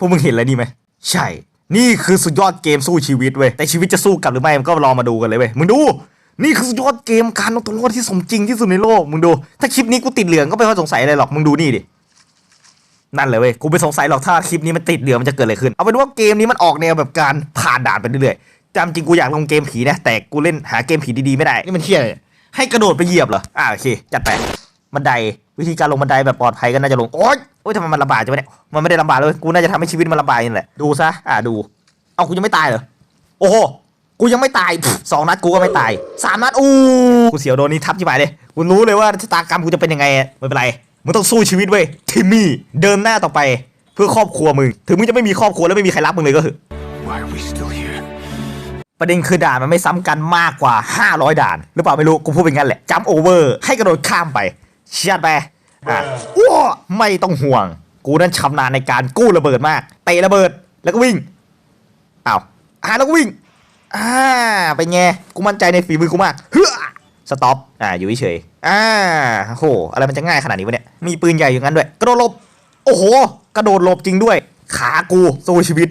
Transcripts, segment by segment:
พวกมึงเห็นแล้วนี่ไหมใช่ นี่คือสุดยอดเกมสู้ชีวิตเว้ยแต่ชีวิตจะสู้กลับหรือไม่มันก็รอมาดูกันเลยเว้ยมึงดู นี่คือสุดยอดเกมการเอาตัวรอดที่สมจริงที่สุดในโลกมึงดู ถ้าคลิปนี้กูติดเหลืองก็ไม่ค่อยสงสัยอะไรหรอกมึงดูนี่ดินั่นเลยเว้ยกูไม่สงสัยหรอกถ้าคลิปนี้มันติดเหลืองมันจะเกิดอะไรขึ้นเอาเป็นว่าเกมนี้มันออกแนวแบบการผ่านด่านไปเรื่อยๆจำจริงกูอยากลงเกมผีนะแต่กูเล่นหาเกมผีดีๆไม่ได้นี่มันเที่ยอะไรเนี่ยให้กระโดดไปเหยียบเหรออ่าโอเคจัดไป บันได วิธีการลงบันไดแบบปลอดภัยก็น่าจะลง โอ๊ยโอ๊ยทำไมมันลำบากจังวะเนี่ยมันไม่ได้ลำบากเลย กูน่าจะทำให้ชีวิตมันลำบากนี่แหละ ดูซะ อ่าดู เอากูยังไม่ตายเหรอ โอ้โห กูยังไม่ตายพสองนัดกูก็ไม่ตายสามนัด อู้กูเสียวโดนนี้ทับที่หมายเลย กูรู้เลยว่าชะตากรรมกูจะเป็นยังไงอะไม่เป็นไร มึงต้องสู้ชีวิตเว้ย ทิมมี่ เดินหน้าต่อไป เพื่อครอบครัวมึง ถึงมึงจะไม่มีครอบครัวแล้วไม่มีใครรักมึงเลยก็เถอะ Why are we still here? ประเด็นคือด่านมันไม่ซ้ำกันมากกว่า 500 ด่าน หรือเปล่าไม่รู้ กูพูดเป็นงั้นแหละจัมโอเวอร์ให้กระโดดข้ามไป เชียดไปอะว้าไม่ต้องห่วง กูนั้นชำนาญในการกู้ระเบิดมากเตะระเบิดแล้วก็วิ่งอ้าวอ่าแล้วก็วิ่งอ่าเป็นไงกูมั่นใจในฝีมือกูมากเฮ้อสต็อปอ่าอยู่เฉยๆอ่าโหอะไรมันจะง่ายขนาดนี้วะเนี่ยมีปืนใหญ่อย่างนั้นด้วย กระโดดหลบ โอ้โห กระโดดหลบจริงด้วย ขากูสู้ชีวิต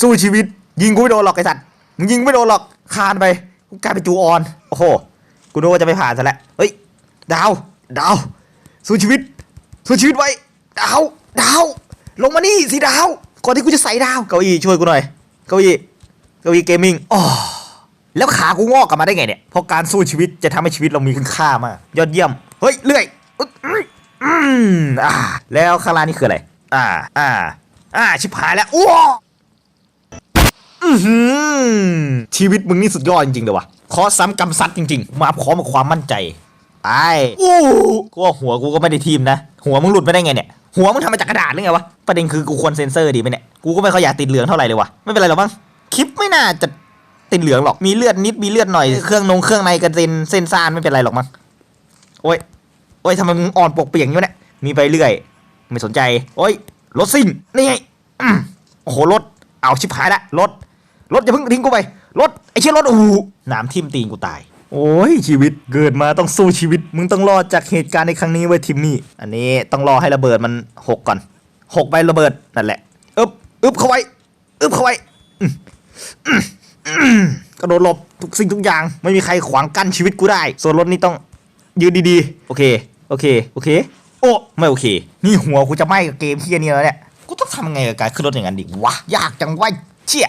สู้ชีวิต ยิงกูไม่โดนหรอกไอ้สัตว์มึงยิงไม่โดนหรอกคานไปกูกลายเป็นจูออน โอ้โหกูนึกว่าจะไม่ผ่านซะแล้วเฮ้ยดาว ดาว สู้ชีวิต สู้ชีวิตไว้ ดาว ดาว ลงมานี่สิดาว ก่อนที่กูจะใส่ดาว เก้าอี้ช่วยกูหน่อย เก้าอี้ เก้าอี้เกมมิ่งอ๋อแล้วขากูงอกกลับมาได้ไงเนี่ย เพราะการสู้ชีวิตจะทำให้ชีวิตเรามีคุณค่ามาก ยอดเยี่ยม เฮ้ย เลื่อยอืมอ่า แล้วข้างล่านี่คืออะไร อ่า อ่า อ่า ชิบหายแล้วอ้วชีวิตมึงนี่สุดยอดจริงๆเลยวะขอซ้ำกำซัดจริง ๆ มาพร้อมกับความมั่นใจ ไปอู้กูว่าหัวกูก็ไม่ได้ทีมนะ หัวมึงหลุดไปได้ไงเนี่ย หัวมึงทำมาจากกระดาษหรือไงวะ ประเด็นคือกูควรเซ็นเซอร์ดีไหมเนี่ย กูก็ไม่ค่อยอยากติดเหลืองเท่าไหร่เลยวะไม่เป็นไรหรอกมั้ง คลิปไม่น่าจะติดเหลืองหรอก มีเลือดนิด มีเลือดหน่อย เครื่องนงเครื่องในกระเซ็นเส้นซ่านไม่เป็นไรหรอกมั้ง โอ้ย โอ้ยทำไมมึงอ่อนปกเปียกอย่างนี้วะเนี่ย มีไปเรื่อย ไม่สนใจ โอ้ย รถซิ่ง นี่ไงอืมโอ้โห รถ เอาชิบหายละ รถ รถอย่าเพิ่งทิ้งกูไป รถ ไอ้เชี่ยรถโอ้โหหนามทิ่มตีนกูตาย โอ้ยชีวิตเกิดมาต้องสู้ชีวิต มึงต้องรอดจากเหตุการณ์ในครั้งนี้ไว้ทิมมี่ อันนี้ต้องรอให้ระเบิดมันหกก่อนหกไประเบิดนั่นแหละอึบอึบเข้าไว้อึบเข้าไว้กระโดดหลบทุกสิ่งทุกอย่าง ไม่มีใครขวางกั้นชีวิตกูได้ ส่วนรถนี่ต้องยืนดีๆ โอเค โอเค โอเค โอ้ไม่โอเค นี่หัวกูจะไหม้กับเกมที่นี้แล้วเนี่ย กูต้องทำไงกับการขึ้นรถอย่างนั้นดิวะ ยากจังวะเชี่ย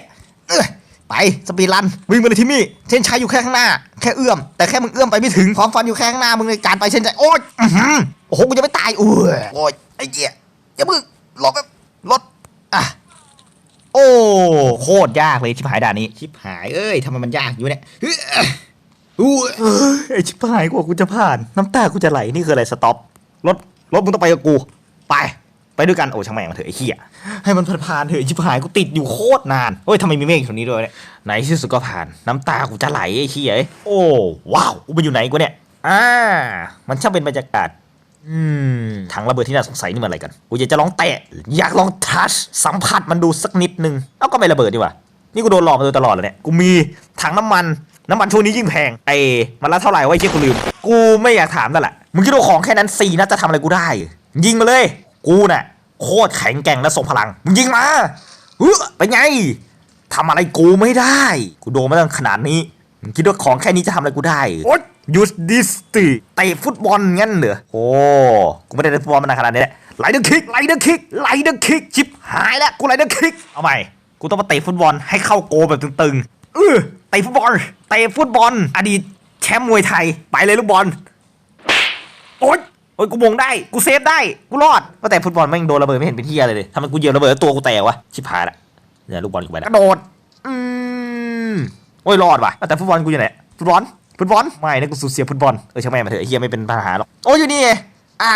เอ้ย ไปสปีดรันวิ่งมาเลยที่มี่เส้นชัยอยู่แค่ข้างหน้า แค่เอื้อม แต่แค่มึงเอื้อมไปไม่ถึงความฝันอยู่แค่ข้างหน้ามึงในการไปเส้นชัยโอ๊ยโอ้โหกูจะไม่ตายอุ้ยโอ้ยไอ้เหี้ยอย่ามึงหลบแบบรถอะโอ้โคตรยากเลยชิบหายด่านนี้ชิบหายเอ้ยทำไมมันยากอยู่เนี่ยเฮ้ยอู้เอ้ยไอชิบหายกว่ากูจะผ่าน น้ำตากูจะไหลนี่คืออะไรสต็อปรถรถมึงต้องไปกับกู ไป ไปด้วยกันโอ้ช่างแม่งมันเถอะไอ้เหี้ยให้มันผ่านๆเถอะชิบหายกูติดอยู่โคตรนานเฮ้ยทำไมมีเมฆตรงนี้ด้วยเนี่ยไหนที่สุดก็ผ่านน้ำตากูจะไหลไอ้เหี้ยโอ้ว้าวกูไปอยู่ไหนกูเนี่ยอ่ามันช่างเป็นบรรยากาศอืมถังระเบิดที่น่าสงสัยนี่มันอะไรกันกูอยากจะลองแตะอยากลองทัชสัมผัสมันดูสักนิดนึงเอ้าก็ไม่ระเบิดดีกว่านี่กูโดนหลอกมาโดยตลอดเลยเนี่ยกูมีถังน้ำมันน้ำมันช่วงนี้ยิ่งแพงไอ้มันละเท่าไหร่วะไอ้เชี่ยกูลืม กูไม่อยากถามนั่นแหละมึงคิดว่าของแค่นั้นสี่นัดจะทำอะไรกูได้ ยิงมาเลย กูน่ะโคตรแข็งแกร่งและทรงพลังมึงยิงมาเฮ้ยเป็นไงทำอะไรกูไม่ได้ กูโดนมาตั้งขนาดนี้มึงคิดว่าของแค่นี้จะทำอะไรกูได้โอ๊ยยูสดิสติเตะฟุตบอลงั้นเหรอโอ้กูไม่ได้เล่นฟุตบอลมานานขนาดนี้แหละไลเดอร์คิกไลเดอร์คิกไลเดอร์คิกชิบหายแล้วกูไลเดอร์คิกเอาใหม่กูต้องมาเตะฟุตบอลให้เข้าโกแบบตึงๆเออเตะฟุตบอลเตะฟุตบอล อดีตแชมป์มวยไทยไปเลยลูกบอลโอ๊ย โอ๊ยกูมงได้กูเซฟได้กูรอดว่าแต่ฟุตบอลแม่งโดนระเบิดไม่เห็นเป็นที่อะไรเลยทำไมกูเหยียบระเบิดแล้วตัวกูแตกวะชิบหายละเนี่ยลูกบอลกูไปแล้วกระโดดอืมโอ้ยรอดว่ะแต่ฟุตบอลกูอยู่ไหนฟุตบอลฟุตบอลไม่นะกูสูญเสียฟุตบอลเออช่างแม่งมาเถอะไอ้เฮียไม่เป็นปัญหาหรอกโอ้ยอยู่นี่ไงอ่า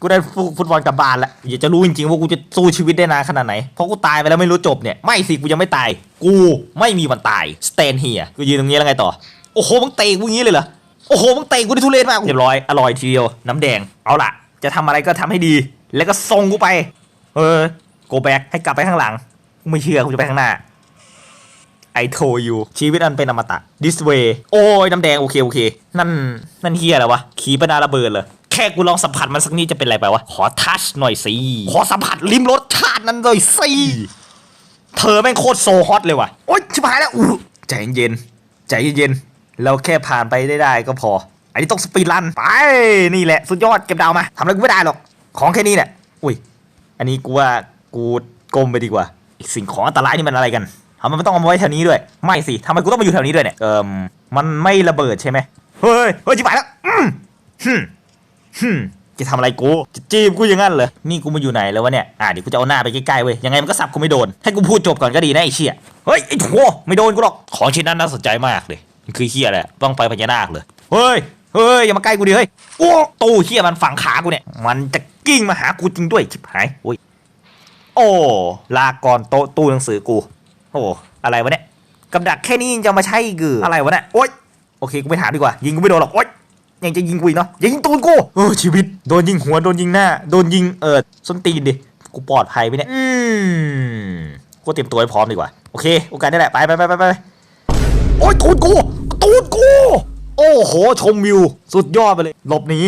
กูได้ฟุฟุตบอลกลับบ้านแล้วอยากจะรู้จริงๆว่ากูจะสู้ชีวิตได้นานขนาดไหนเพราะกูตายไปแล้วไม่รู้จบเนี่ยไม่สิกูยังไม่ตาย กูไม่มีวันตาย stand here กูยืนตรงนี้แล้วไงต่อโอ้โหมึงเตะกูอย่างนี้เลยเหรอ โอ้โหมึงเตะกูได้ทุเรศมากเรียบร้อยอร่อยทีเดียวน้ำแดงเอาล่ะ จะทำอะไรก็ทำให้ดี แล้วก็ส่งกูไปเออ go back ให้กลับไปข้างหลังไม่เชื่อกูจะไปข้างหน้า I told you ชีวิตอันเป็นอมตะ this way โอ้ยน้ำแดงโอเคโอเค นั่นนั่นเฮียอะไรวะ ขีปนาระเบิดเหรอแค่กูลองสัมผัสมันสักนิดจะเป็นอะไรไปวะ ขอทัชหน่อยสิ ขอสัมผัสลิ้มรสชาตินั้นหน่อยสิ เธอแม่งโคตรโซฮอตเลยว่ะ โอ๊ยชิบหายแล้วใจเย็นใจเย็น เราแค่ผ่านไปได้ได้ก็พอ อันนี้ต้องสปีดรัน ไป นี่แหละ สุดยอดเก็บดาวมาทำอะไรกูไม่ได้หรอก ของแค่นี้แหละ อุ้ย อันนี้กูว่ากูกลมไปดีกว่า อีกสิ่งของอันตรายนี่มันอะไรกันทำไมมันต้องเอาไว้แถวนี้ด้วย ไม่สิทำไมกูต้องมาอยู่แถวนี้ด้วยเนี่ย เอิมมันไม่ระเบิดใช่ไหมเฮ้ย เฮ้ยจิบหายแล้วฮึมฮึมจะทำอะไรกูจะจีบกูอย่างนั้นเหรอ นี่กูมาอยู่ไหนแล้ววะเนี่ย อะเดี๋ยวกูจะเอาหน้าไปใกล้ๆเว้ย ยังไงมันก็สับกูไม่โดน ให้กูพูดจบก่อนก็ดีนะไอ้เชี่ย เฮ้ยไอ้โถไม่โดนกูหรอก ของชิ้นนั้นน่าสนใจมากเลย มันคือเฮียแหละต้องไปพญานาคเลยเฮ้ยเฮ้ยอย่ามาใกล้กูดิเฮ้ยโอ้ตู้เฮียมันฝังขากูเนี่ย มันจะกิ้งมาหากูจริงด้วยชิบหายโอ้ยโอ้ลาก่อนโต๊ะตู้หนังสือกูโอ้อะไรวะเนี่ยกับดักแค่นี้ยังจะมาใช่กืออะไรวะเนี่ยโอ๊ยโอเคกูไม่ถามดีกว่า ยิงกูไม่โดนหรอกโอ๊ยยังจะยิงกูอีกเนาะอย่ายิงตูนกูโอ้ชีวิตโดนยิงหัวโดนยิงหน้าโดนยิงเอิดส้นตีนดิกูปลอดภัยไหมเนี่ยอืมกูเตรียมตัวให้พร้อมดีกว่าโอเคโอกาสได้แหละไปไปไปไปไปโอ๊ยตูนกู ตูนกู โอ้โห ชมวิว สุดยอดไปเลย หลบหนี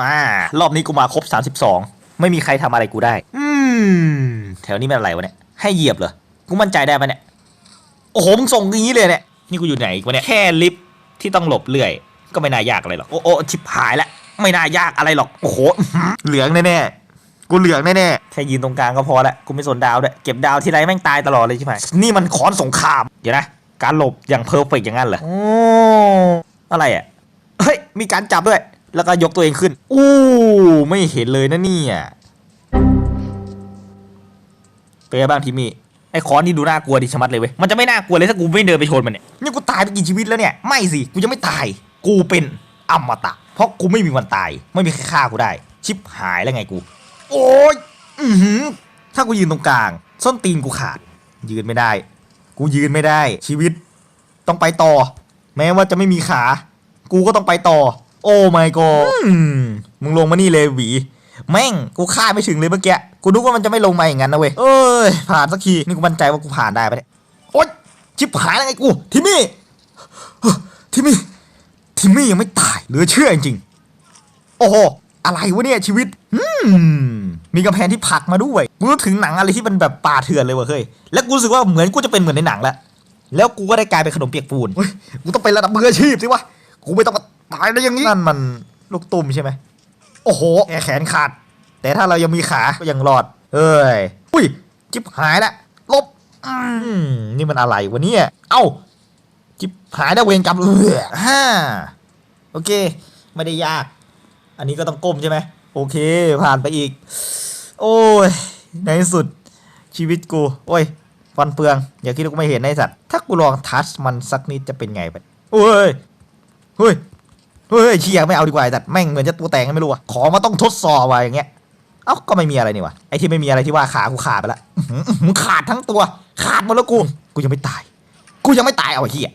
อ่ารอบนี้กูมาครบ 32 ไม่มีใครทำอะไรกูได้ อืม แถวนี้มันอะไรวะเนี่ย ให้เหยียบเหรอ กูมั่นใจได้ปะเนี่ย โอ้โห มึงส่งอย่างนี้เลยเนี่ย นี่กูอยู่ไหนอีกวะเนี่ย แค่ลิฟต์ที่ต้องหลบเลื่อย ก็ไม่น่ายากอะไรหรอก โอ้โอ้ชิบหายแล้วไม่น่ายากอะไรหรอก โอ้โหอื้อหือเหลืองแน่ๆ กูเหลืองแน่ๆ แค่ยืนตรงกลางก็พอละ กูไม่สนดาวด้วย เก็บดาวทีไรแม่งตายตลอดเลยใช่ไหม นี่มันขอนสงคราม เดี๋ยวนะ การหลบอย่างเพอร์เฟกอย่างนั้นเหรอโอ้อะไรอะเฮ้ยมีการจับด้วย แล้วก็ยกตัวเองขึ้น อู้ไม่เห็นเลยนะเนี่ยเป็นไงบ้างทีมี่ไอ้คอนนี่ดูน่ากลัวดิชะมัดเลยเว้ย มันจะไม่น่ากลัวเลยถ้ากูไม่เดินไปชนมันเนี่ย นี่กูตายไปกี่ชีวิตแล้วเนี่ย ไม่สิ กูจะไม่ตาย กูเป็นอมตะ เพราะกูไม่มีวันตาย ไม่มีใครฆ่ากูได้ ชิบหายแล้วไงกู โอ้ย อือหือ ถ้ากูยืนตรงกลาง ส้นตีนกูขาด ยืนไม่ได้ กูยืนไม่ได้ ชีวิตต้องไปต่อ แม้ว่าจะไม่มีขา กูก็ต้องไปต่อ โอ้ my god อืมมึงลงมานี่เลยหวี แม่งกูคาดไม่ถึงเลยเมื่อกี้ กูนึกว่ามันจะไม่ลงมาอย่างนั้นนะเว้ยเอ้ยผ่านสักที นี่กูมั่นใจว่ากูผ่านได้ปะเนี่ยโอ๊ยชิบหายแล้วไงกูทิมี่ทิมี่ทิมี่ยังไม่ตายเหลือเชื่อจริงๆโอ้โหอะไรวะเนี่ยชีวิตอื มมีกำแพงที่ผลักมาด้วยกูนึกถึงหนังอะไรที่มันแบบป่าเถื่อนเลยว่ะเฮ้ยแล้วกูรู้สึกว่าเหมือนกูจะเป็นเหมือนในหนังแล้วแล้วกูก็ได้กลายเป็นขนมเปียกปูนเฮ้ยกูต้องเป็นระดับมืออาชีพสิวะกูไม่ต้องมาตายได้อย่างนี้นั่นมันลูกตุ่มใช่ไหมโอ้โหแอร์แขนขาด แต่ถ้าเรายังมีขาก็ยังรอดเอ้ยอุ้ยจิบหายละลบอืมนี่มันอะไรวะเนี่ยเอ้าจิบหายได้เวรกรรมเออฮ่าโอเค ไม่ได้ยาก อันนี้ก็ต้องก้มใช่ไหม โอเค ผ่านไปอีก โอ้ย ในสุดชีวิตกู โอ้ยฟันเฟือง อย่าคิดว่ากูไม่เห็นในะไอ้สัตว์ ถ้ากูลองทัชมันสักนิดจะเป็นไงไปโอ้ยเฮ้ยเฮ้ยเชียไม่เอาดีกว่าไอ้สัตว์แม่งเหมือนจะตัวแตงกันไม่รู้อะขอมาต้องทดสอบว่ะอย่างเงี้ยเอ้าก็ไม่มีอะไรนี่วะไอ้ที่ไม่มีอะไรที่ว่าขากูขาดไปละขาดทั้งตัว ขาดหมดแล้วกู กูยังไม่ตาย กูยังไม่ตายเอาไอ้เหี้ย